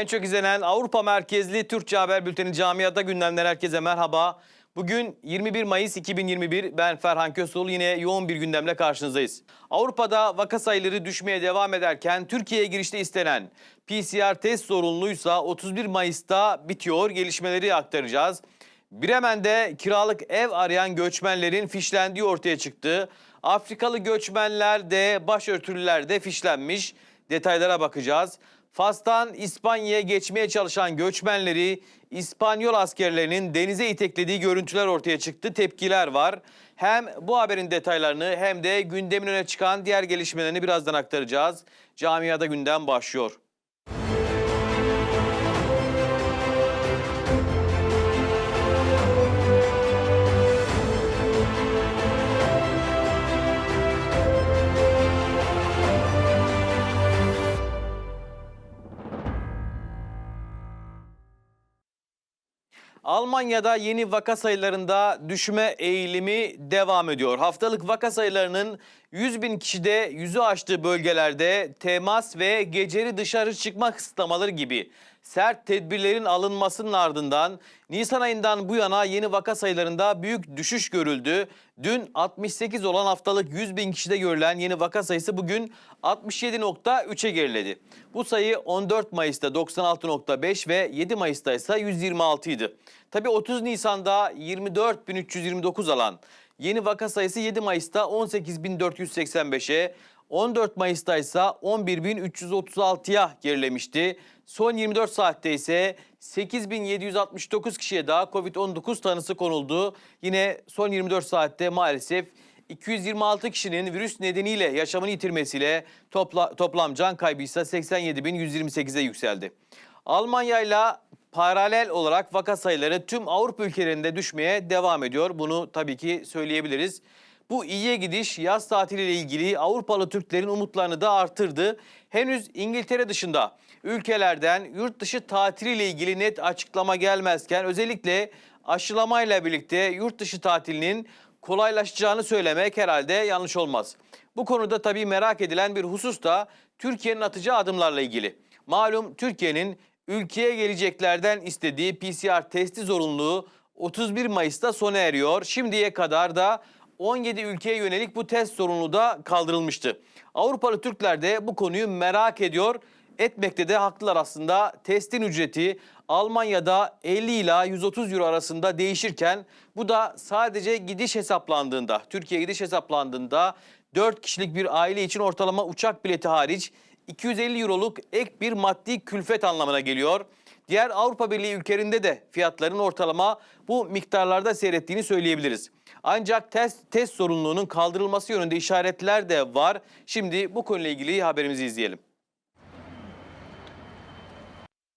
En çok izlenen Avrupa merkezli Türkçe Haber Bülteni Camiada gündemler herkese merhaba. Bugün 21 Mayıs 2021 ben Ferhan Kösoğlu yine yoğun bir gündemle karşınızdayız. Avrupa'da vaka sayıları düşmeye devam ederken Türkiye'ye girişte istenen PCR test zorunluysa 31 Mayıs'ta bitiyor gelişmeleri aktaracağız. Bremen'de kiralık ev arayan göçmenlerin fişlendiği ortaya çıktı. Afrikalı göçmenler de başörtülüler de fişlenmiş. Detaylara bakacağız. Fas'tan İspanya'ya geçmeye çalışan göçmenleri İspanyol askerlerinin denize iteklediği görüntüler ortaya çıktı. Tepkiler var. Hem bu haberin detaylarını hem de gündemin öne çıkan diğer gelişmelerini birazdan aktaracağız. Camiada gündem başlıyor. Almanya'da yeni vaka sayılarında düşme eğilimi devam ediyor. Haftalık vaka sayılarının 100 bin kişide yüzü aştığı bölgelerde temas ve geceli dışarı çıkma kısıtlamaları gibi sert tedbirlerin alınmasının ardından Nisan ayından bu yana yeni vaka sayılarında büyük düşüş görüldü. Dün 68 olan haftalık 100 bin kişide görülen yeni vaka sayısı bugün 67.3'e geriledi. Bu sayı 14 Mayıs'ta 96.5 ve 7 Mayıs'ta ise 126 idi. Tabii 30 Nisan'da 24.329 alan yeni vaka sayısı 7 Mayıs'ta 18.485'e, 14 Mayıs'ta ise 11.336'ya gerilemişti. Son 24 saatte ise 8.769 kişiye daha Covid-19 tanısı konuldu. Yine son 24 saatte maalesef 226 kişinin virüs nedeniyle yaşamını yitirmesiyle topla, toplam can kaybı ise 87.128'e yükseldi. Almanya ile paralel olarak vaka sayıları tüm Avrupa ülkelerinde düşmeye devam ediyor. Bunu tabii ki söyleyebiliriz. Bu iyiye gidiş yaz tatiliyle ilgili Avrupalı Türklerin umutlarını da artırdı. Henüz İngiltere dışında ülkelerden yurt dışı tatiliyle ilgili net açıklama gelmezken özellikle aşılamayla birlikte yurt dışı tatilinin kolaylaşacağını söylemek herhalde yanlış olmaz. Bu konuda tabii merak edilen bir husus da Türkiye'nin atacağı adımlarla ilgili. Malum Türkiye'nin ülkeye geleceklerden istediği PCR testi zorunluluğu 31 Mayıs'ta sona eriyor. Şimdiye kadar da 17 ülkeye yönelik bu test zorunluluğu da kaldırılmıştı. Avrupalı Türkler de bu konuyu merak ediyor. Etmekte de haklılar aslında. Testin ücreti Almanya'da 50 ila 130 euro arasında değişirken bu da sadece gidiş hesaplandığında, Türkiye gidiş hesaplandığında 4 kişilik bir aile için ortalama uçak bileti hariç 250 euroluk ek bir maddi külfet anlamına geliyor. Diğer Avrupa Birliği ülkelerinde de fiyatların ortalama bu miktarlarda seyrettiğini söyleyebiliriz. Ancak test, test zorunluluğunun kaldırılması yönünde işaretler de var. Şimdi bu konuyla ilgili haberimizi izleyelim.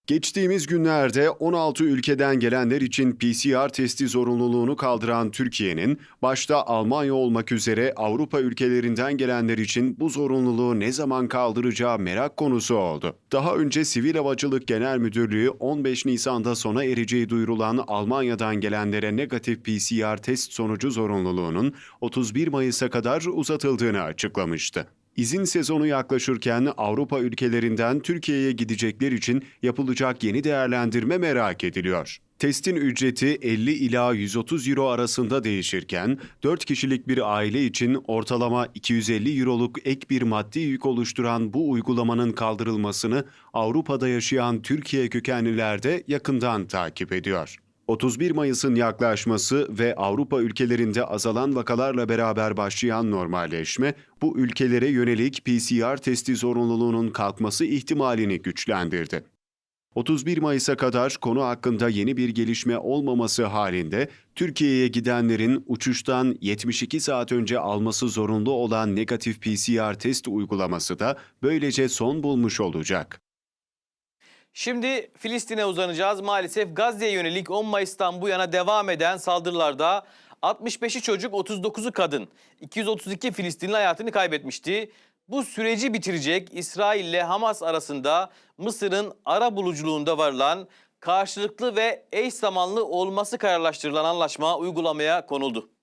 Geçtiğimiz günlerde 16 ülkeden gelenler için PCR testi zorunluluğunu kaldıran Türkiye'nin başta Almanya olmak üzere Avrupa ülkelerinden gelenler için bu zorunluluğu ne zaman kaldıracağı merak konusu oldu. Daha önce Sivil Havacılık Genel Müdürlüğü 15 Nisan'da sona ereceği duyurulan Almanya'dan gelenlere negatif PCR test sonucu zorunluluğunun 31 Mayıs'a kadar uzatıldığını açıklamıştı. İzin sezonu yaklaşırken Avrupa ülkelerinden Türkiye'ye gidecekler için yapılacak yeni değerlendirme merak ediliyor. Testin ücreti 50 ila 130 euro arasında değişirken 4 kişilik bir aile için ortalama 250 euroluk ek bir maddi yük oluşturan bu uygulamanın kaldırılmasını Avrupa'da yaşayan Türkiye kökenliler de yakından takip ediyor. 31 Mayıs'ın yaklaşması ve Avrupa ülkelerinde azalan vakalarla beraber başlayan normalleşme, bu ülkelere yönelik PCR testi zorunluluğunun kalkması ihtimalini güçlendirdi. 31 Mayıs'a kadar konu hakkında yeni bir gelişme olmaması halinde Türkiye'ye gidenlerin uçuştan 72 saat önce alması zorunlu olan negatif PCR test uygulaması da böylece son bulmuş olacak. Şimdi Filistin'e uzanacağız. Maalesef Gazze'ye yönelik 10 Mayıs'tan bu yana devam eden saldırılarda 65'i çocuk, 39'u kadın, 232 Filistinli hayatını kaybetmişti. Bu süreci bitirecek İsrail ile Hamas arasında Mısır'ın ara buluculuğunda varılan karşılıklı ve eş zamanlı olması kararlaştırılan anlaşma uygulamaya konuldu.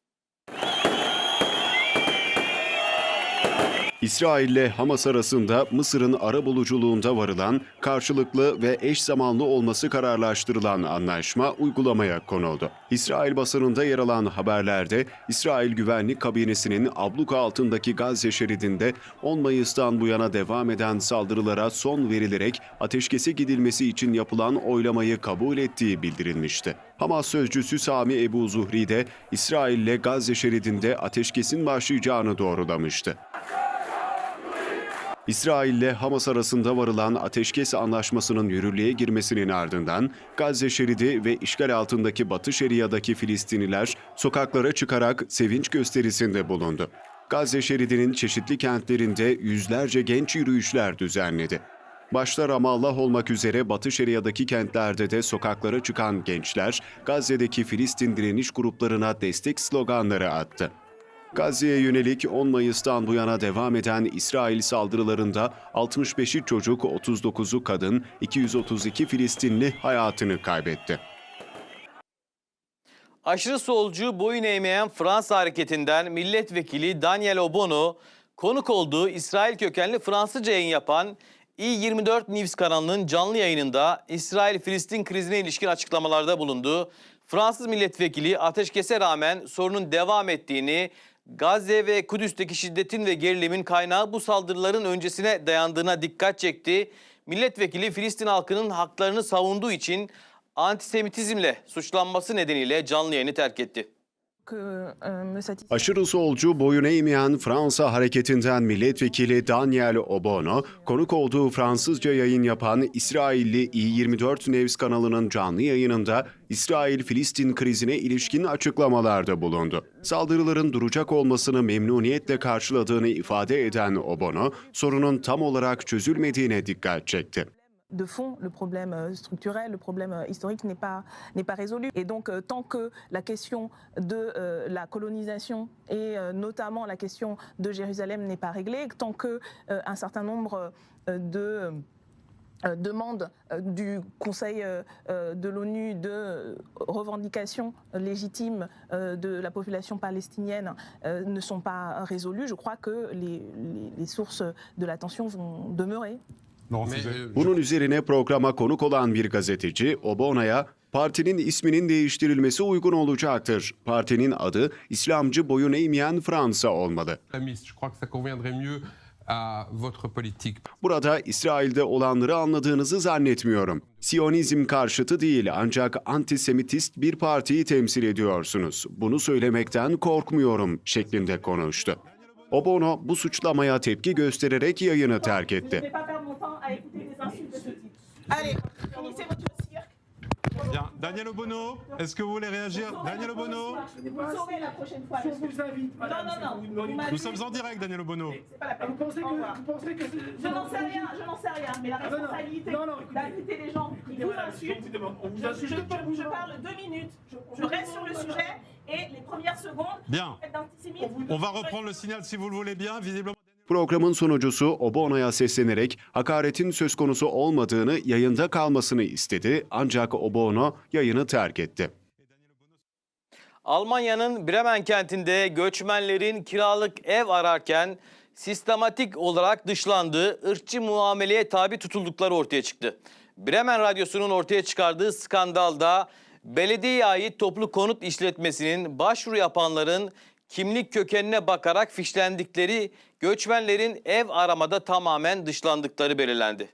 İsrail ile Hamas arasında Mısır'ın arabuluculuğunda varılan, karşılıklı ve eş zamanlı olması kararlaştırılan anlaşma uygulamaya konuldu. İsrail basınında yer alan haberlerde İsrail Güvenlik Kabinesi'nin abluka altındaki Gazze şeridinde 10 Mayıs'tan bu yana devam eden saldırılara son verilerek ateşkese gidilmesi için yapılan oylamayı kabul ettiği bildirilmişti. Hamas sözcüsü Sami Ebu Zuhri de İsrail ile Gazze şeridinde ateşkesin başlayacağını doğrulamıştı. İsrail ile Hamas arasında varılan ateşkes anlaşmasının yürürlüğe girmesinin ardından Gazze şeridi ve işgal altındaki Batı Şeria'daki Filistinliler sokaklara çıkarak sevinç gösterisinde bulundu. Gazze şeridinin çeşitli kentlerinde yüzlerce genç yürüyüşler düzenledi. Başta Ramallah olmak üzere Batı Şeria'daki kentlerde de sokaklara çıkan gençler Gazze'deki Filistin direniş gruplarına destek sloganları attı. Gazze'ye yönelik 10 Mayıs'tan bu yana devam eden İsrail saldırılarında 65'i çocuk, 39'u kadın, 232 Filistinli hayatını kaybetti. Aşırı solcu boyun eğmeyen Fransa hareketinden milletvekili Daniel Obono konuk olduğu İsrail kökenli Fransızca yayın yapan i24 News kanalının canlı yayınında İsrail-Filistin krizine ilişkin açıklamalarda bulundu. Fransız milletvekili ateşkese rağmen sorunun devam ettiğini, Gazze ve Kudüs'teki şiddetin ve gerilimin kaynağı bu saldırıların öncesine dayandığına dikkat çekti. Milletvekili Filistin halkının haklarını savunduğu için antisemitizmle suçlanması nedeniyle canlı yayını terk etti. Satisfait. Aşırı solcu boyun eğmeyen Fransa hareketinden milletvekili Daniel Obono, konuk olduğu Fransızca yayın yapan İsrailli i24 News kanalının canlı yayınında İsrail-Filistin krizine ilişkin açıklamalarda bulundu. Saldırıların duracak olmasını memnuniyetle karşıladığını ifade eden Obono, sorunun tam olarak çözülmediğine dikkat çekti. De fond, le problème euh, structurel, le problème euh, historique n'est pas, n'est pas résolu. Et donc, euh, tant que la question de la colonisation et notamment la question de Jérusalem n'est pas réglée, tant que un certain nombre de demandes du Conseil de l'ONU de revendications légitimes de la population palestinienne ne sont pas résolues, je crois que les sources de la tension vont demeurer. Euh, Bunun üzerine programa konuk olan bir gazeteci Obono'ya partinin isminin değiştirilmesi uygun olacaktır. Partinin adı İslamcı boyun eğmeyen Fransa olmalı. Burada İsrail'de olanları anladığınızı zannetmiyorum. Siyonizm karşıtı değil ancak antisemitist bir partiyi temsil ediyorsunuz. Bunu söylemekten korkmuyorum şeklinde konuştu. Obono bu suçlamaya tepki göstererek yayını terk etti. Allez, finissez votre cirque. Bien. Daniel Obono, est-ce que vous voulez réagir Daniel Obono Vous saurez la prochaine fois. Je monsieur. vous invite, Non, madame. non, si non. Nous sommes en direct, Daniel Obono. C'est pas la peine. Vous pensez que, vous pensez que Je n'en sais rien, je n'en sais rien, mais la non. responsabilité d'inviter les gens qui vous si on insultent. on vous Je, insulte je- parle deux minutes, je, je reste sur le sujet et les premières secondes Bien. On va reprendre le signal si vous le voulez bien. Visiblement. Programın sunucusu Obono'ya seslenerek hakaretin söz konusu olmadığını yayında kalmasını istedi ancak Obono yayını terk etti. Almanya'nın Bremen kentinde göçmenlerin kiralık ev ararken sistematik olarak dışlandığı, ırkçı muameleye tabi tutuldukları ortaya çıktı. Bremen Radyosu'nun ortaya çıkardığı skandalda belediyeye ait toplu konut işletmesinin başvuru yapanların kimlik kökenine bakarak fişlendikleri göçmenlerin ev aramada tamamen dışlandıkları belirlendi.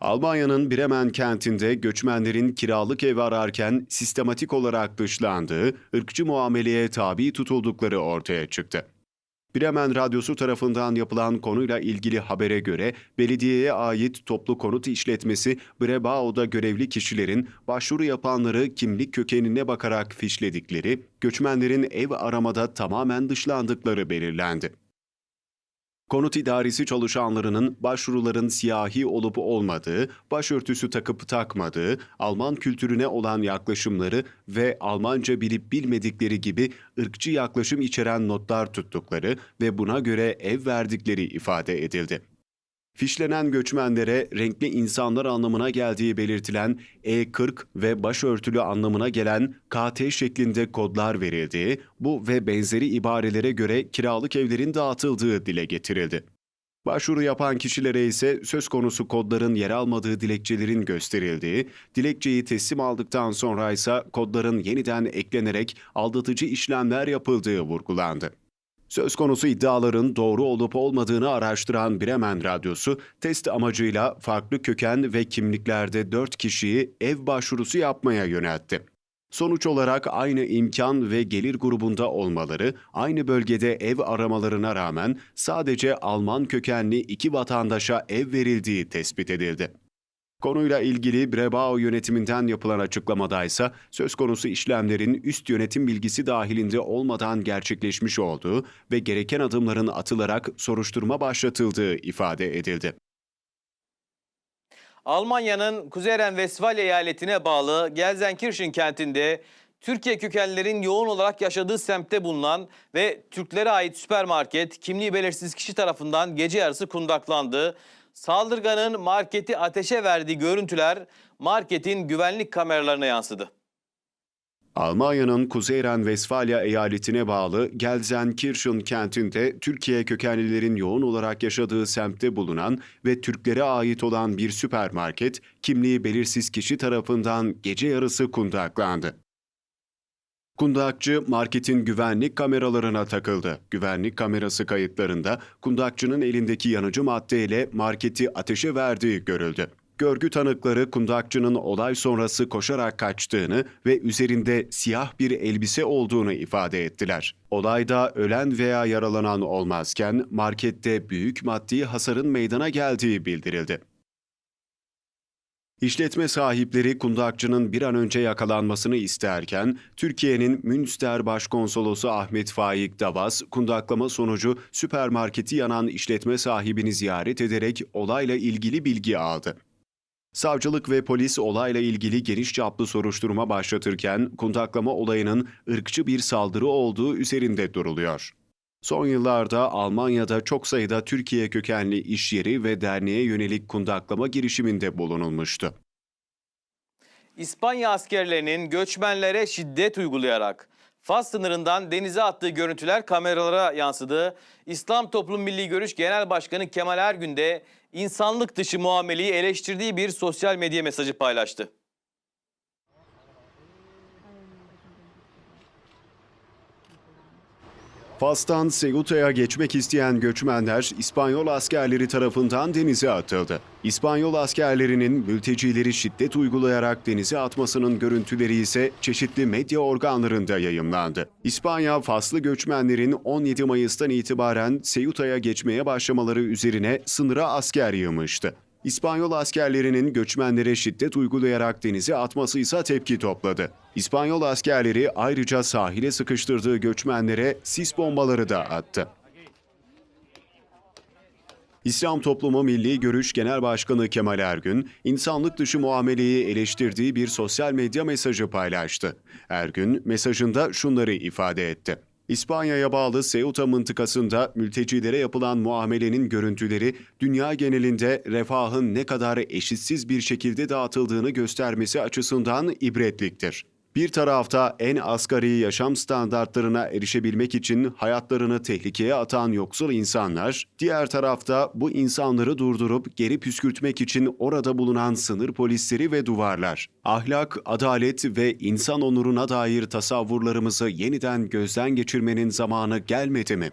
Almanya'nın Bremen kentinde göçmenlerin kiralık ev ararken sistematik olarak dışlandığı, ırkçı muameleye tabi tutuldukları ortaya çıktı. Bremen Radyosu tarafından yapılan konuyla ilgili habere göre belediyeye ait toplu konut işletmesi Brebao'da görevli kişilerin başvuru yapanları kimlik kökenine bakarak fişledikleri, göçmenlerin ev aramada tamamen dışlandıkları belirlendi. Konut idaresi çalışanlarının başvuruların siyahi olup olmadığı, başörtüsü takıp takmadığı, Alman kültürüne olan yaklaşımları ve Almanca bilip bilmedikleri gibi ırkçı yaklaşım içeren notlar tuttukları ve buna göre ev verdikleri ifade edildi. Fişlenen göçmenlere renkli insanlar anlamına geldiği belirtilen E40 ve başörtülü anlamına gelen KT şeklinde kodlar verildiği, bu ve benzeri ibarelere göre kiralık evlerin dağıtıldığı dile getirildi. Başvuru yapan kişilere ise söz konusu kodların yer almadığı dilekçelerin gösterildiği, dilekçeyi teslim aldıktan sonra ise kodların yeniden eklenerek aldatıcı işlemler yapıldığı vurgulandı. Söz konusu iddiaların doğru olup olmadığını araştıran Bremen Radyosu, test amacıyla farklı köken ve kimliklerde 4 kişiyi ev başvurusu yapmaya yöneltti. Sonuç olarak aynı imkan ve gelir grubunda olmaları, aynı bölgede ev aramalarına rağmen sadece Alman kökenli iki vatandaşa ev verildiği tespit edildi. Konuyla ilgili Brebao yönetiminden yapılan açıklamada ise söz konusu işlemlerin üst yönetim bilgisi dahilinde olmadan gerçekleşmiş olduğu ve gereken adımların atılarak soruşturma başlatıldığı ifade edildi. Almanya'nın Kuzey Ren-Vesfalya eyaletine bağlı Gelsenkirchen kentinde Türkiye kökenlerin yoğun olarak yaşadığı semtte bulunan ve Türklere ait süpermarket kimliği belirsiz kişi tarafından gece yarısı kundaklandı. Saldırganın marketi ateşe verdiği görüntüler marketin güvenlik kameralarına yansıdı. Almanya'nın Kuzey Ren-Vesfalya eyaletine bağlı Gelsenkirchen kentinde Türkiye kökenlilerin yoğun olarak yaşadığı semtte bulunan ve Türklere ait olan bir süpermarket kimliği belirsiz kişi tarafından gece yarısı kundaklandı. Kundakçı marketin güvenlik kameralarına takıldı. Güvenlik kamerası kayıtlarında kundakçının elindeki yanıcı maddeyle marketi ateşe verdiği görüldü. Görgü tanıkları kundakçının olay sonrası koşarak kaçtığını ve üzerinde siyah bir elbise olduğunu ifade ettiler. Olayda ölen veya yaralanan olmazken markette büyük maddi hasarın meydana geldiği bildirildi. İşletme sahipleri kundakçının bir an önce yakalanmasını isterken, Türkiye'nin Münster Başkonsolosu Ahmet Faik Davas, kundaklama sonucu süpermarketi yanan işletme sahibini ziyaret ederek olayla ilgili bilgi aldı. Savcılık ve polis olayla ilgili geniş çaplı soruşturma başlatırken kundaklama olayının ırkçı bir saldırı olduğu üzerinde duruluyor. Son yıllarda Almanya'da çok sayıda Türkiye kökenli iş yeri ve derneğe yönelik kundaklama girişiminde bulunulmuştu. İspanya askerlerinin göçmenlere şiddet uygulayarak Fas sınırından denize attığı görüntüler kameralara yansıdı. İslam Toplum Milli Görüş Genel Başkanı Kemal Ergün de insanlık dışı muameleyi eleştirdiği bir sosyal medya mesajı paylaştı. Fas'tan Ceuta'ya geçmek isteyen göçmenler İspanyol askerleri tarafından denize atıldı. İspanyol askerlerinin mültecileri şiddet uygulayarak denize atmasının görüntüleri ise çeşitli medya organlarında yayımlandı. İspanya, Faslı göçmenlerin 17 Mayıs'tan itibaren Ceuta'ya geçmeye başlamaları üzerine sınıra asker yığmıştı. İspanyol askerlerinin göçmenlere şiddet uygulayarak denize atması ise tepki topladı. İspanyol askerleri ayrıca sahile sıkıştırdığı göçmenlere sis bombaları da attı. İslam Toplumu Milli Görüş Genel Başkanı Kemal Ergün, insanlık dışı muameleyi eleştirdiği bir sosyal medya mesajı paylaştı. Ergün, mesajında şunları ifade etti. İspanya'ya bağlı Ceuta mıntıkasında mültecilere yapılan muamelenin görüntüleri dünya genelinde refahın ne kadar eşitsiz bir şekilde dağıtıldığını göstermesi açısından ibretliktir. Bir tarafta en asgari yaşam standartlarına erişebilmek için hayatlarını tehlikeye atan yoksul insanlar, diğer tarafta bu insanları durdurup geri püskürtmek için orada bulunan sınır polisleri ve duvarlar. Ahlak, adalet ve insan onuruna dair tasavvurlarımızı yeniden gözden geçirmenin zamanı gelmedi mi?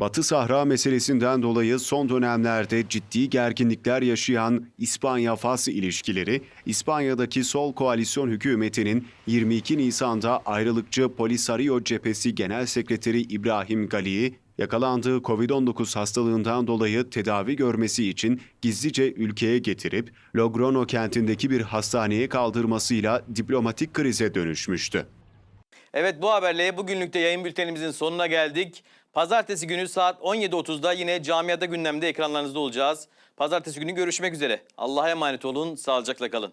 Batı Sahra meselesinden dolayı son dönemlerde ciddi gerginlikler yaşayan İspanya-Fas ilişkileri, İspanya'daki sol koalisyon hükümetinin 22 Nisan'da ayrılıkçı Polisario Cephesi Genel Sekreteri İbrahim Gali'yi yakalandığı Covid-19 hastalığından dolayı tedavi görmesi için gizlice ülkeye getirip Logrono kentindeki bir hastaneye kaldırmasıyla diplomatik krize dönüşmüştü. Evet bu haberle bugünlük de yayın bültenimizin sonuna geldik. Pazartesi günü saat 17.30'da yine camiada gündemde ekranlarınızda olacağız. Pazartesi günü görüşmek üzere. Allah'a emanet olun, sağlıcakla kalın.